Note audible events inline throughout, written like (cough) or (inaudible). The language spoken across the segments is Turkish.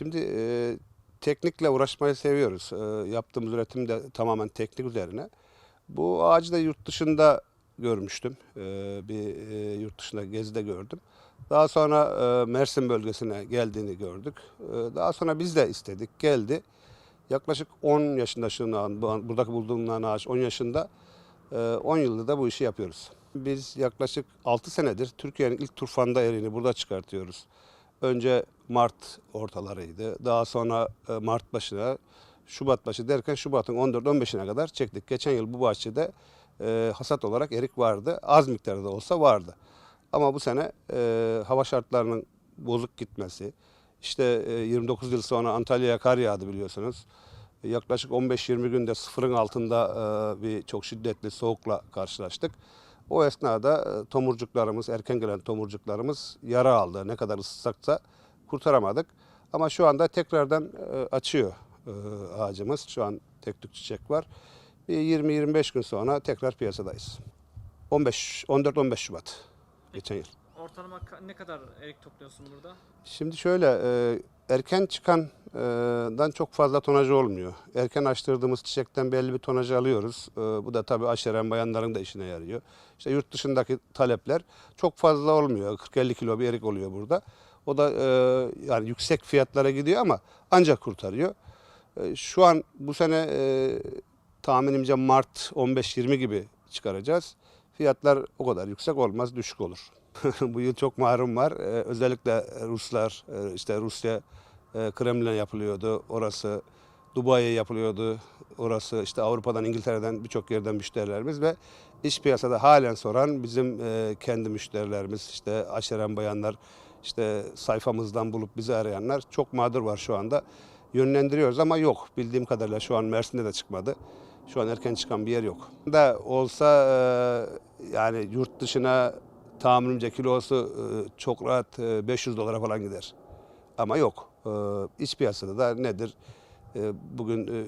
Şimdi e, teknikle uğraşmayı seviyoruz. E, yaptığımız üretim de tamamen teknik üzerine. Bu ağacı da yurt dışında görmüştüm. E, bir e, yurt dışında gezide gördüm. Daha sonra e, Mersin bölgesine geldiğini gördük. E, daha sonra biz de istedik, geldi. Yaklaşık 10 yaşında şu an, bu- buradaki bulduğum ağaç 10 yaşında. E, 10 yıldır da bu işi yapıyoruz. Biz yaklaşık 6 senedir Türkiye'nin ilk turfanda erini burada çıkartıyoruz. Önce Mart ortalarıydı. Daha sonra e, Mart başına, Şubat başı derken Şubat'ın 14-15'ine kadar çektik. Geçen yıl bu bahçede e, hasat olarak erik vardı. Az miktarda olsa vardı. Ama bu sene e, hava şartlarının bozuk gitmesi, işte e, 29 yıl sonra Antalya'ya kar yağdı biliyorsunuz. Yaklaşık 15-20 günde sıfırın altında bir çok şiddetli soğukla karşılaştık. O esnada e, tomurcuklarımız, erken gelen tomurcuklarımız yara aldı. Ne kadar ısıtsak da kurtaramadık. Ama şu anda tekrardan e, açıyor e, ağacımız. Şu an tek tük çiçek var. Bir 20-25 gün sonra tekrar piyasadayız. 15, 14-15 Şubat geçen yıl. Ortalama ne kadar erik topluyorsun burada? Şimdi şöyle erken çıkandan çok fazla tonajı olmuyor. Erken açtırdığımız çiçekten belli bir tonajı alıyoruz. Bu da tabii aşeren bayanların da işine yarıyor. İşte yurt dışındaki talepler çok fazla olmuyor. 40-50 kilo bir erik oluyor burada. O da yani yüksek fiyatlara gidiyor ama ancak kurtarıyor. Şu an bu sene tahminimce Mart 15-20 gibi çıkaracağız. Fiyatlar o kadar yüksek olmaz, düşük olur. (laughs) bu yıl çok mahrum var. Özellikle Ruslar, işte Rusya, e, yapılıyordu. Orası Dubai'ye yapılıyordu. Orası işte Avrupa'dan, İngiltere'den birçok yerden müşterilerimiz ve iş piyasada halen soran bizim e, kendi müşterilerimiz, işte aşeren bayanlar, işte sayfamızdan bulup bizi arayanlar çok mağdur var şu anda. Yönlendiriyoruz ama yok. Bildiğim kadarıyla şu an Mersin'de de çıkmadı. Şu an erken çıkan bir yer yok. Da olsa e, yani yurt dışına tahminimce kilosu e, çok rahat e, 500 dolara falan gider. Ama yok. E, iç piyasada da nedir? E, Bugün e,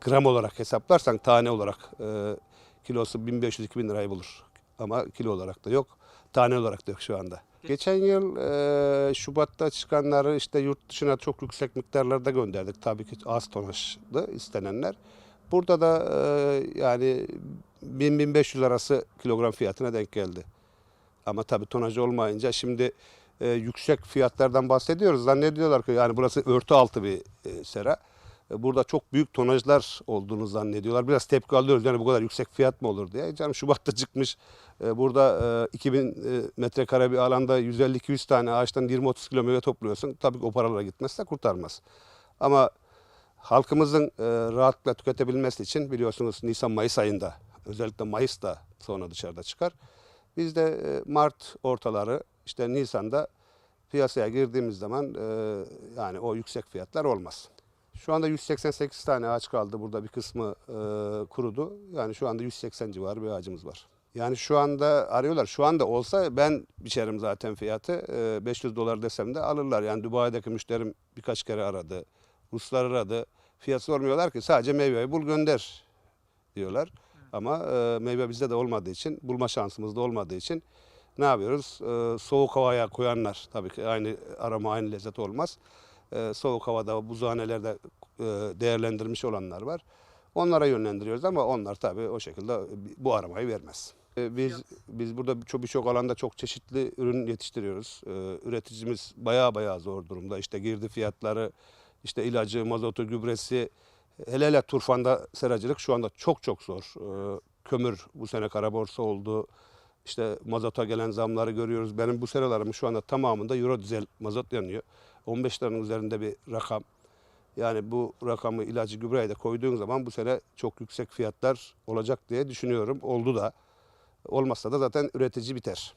gram olarak hesaplarsan tane olarak e, kilosu 1500-2000 lirayı bulur. Ama kilo olarak da yok. Tane olarak da yok şu anda. Geçen yıl e, Şubat'ta çıkanları işte yurt dışına çok yüksek miktarlarda gönderdik. Tabii ki az tonajlı istenenler. Burada da yani 1000-1500 arası kilogram fiyatına denk geldi. Ama tabii tonajı olmayınca şimdi e, yüksek fiyatlardan bahsediyoruz. Zannediyorlar ki yani burası örtü altı bir e, sera. E, burada çok büyük tonajlar olduğunu zannediyorlar. Biraz tepki alıyoruz yani bu kadar yüksek fiyat mı olur diye. Canım Şubat'ta çıkmış e, burada e, 2000 e, metrekare bir alanda 150-200 tane ağaçtan 20-30 kilo meyve topluyorsun. Tabii ki o paralara gitmezse kurtarmaz. Ama halkımızın e, rahatlıkla tüketebilmesi için biliyorsunuz Nisan-Mayıs ayında özellikle Mayıs'ta sonra dışarıda çıkar. Biz de e, Mart ortaları işte Nisan'da piyasaya girdiğimiz zaman e, yani o yüksek fiyatlar olmaz. Şu anda 188 tane ağaç kaldı burada bir kısmı e, kurudu. Yani şu anda 180 civarı bir ağacımız var. Yani şu anda arıyorlar. Şu anda olsa ben biçerim zaten fiyatı. E, 500 dolar desem de alırlar. Yani Dubai'deki müşterim birkaç kere aradı. Ruslar aradı. Fiyat sormuyorlar ki sadece meyveyi bul gönder diyorlar. Ama e, meyve bizde de olmadığı için, bulma şansımız da olmadığı için ne yapıyoruz? E, soğuk havaya koyanlar tabii ki aynı aroma, aynı lezzet olmaz. E, soğuk havada, buzhanelerde e, değerlendirmiş olanlar var. Onlara yönlendiriyoruz ama onlar tabii o şekilde bu aromayı vermez. E, Biz biz burada çok birçok alanda çok çeşitli ürün yetiştiriyoruz. E, Üreticimiz bayağı bayağı zor durumda. İşte girdi fiyatları, işte ilacı, mazotu, gübresi, hele hele turfanda seracılık şu anda çok çok zor. Ee, kömür bu sene kara borsa oldu. İşte mazota gelen zamları görüyoruz. Benim bu senelarımın şu anda tamamında euro dizel mazot yanıyor. 15 liranın üzerinde bir rakam. Yani bu rakamı ilacı gübreyi de koyduğun zaman bu sene çok yüksek fiyatlar olacak diye düşünüyorum. Oldu da. Olmazsa da zaten üretici biter.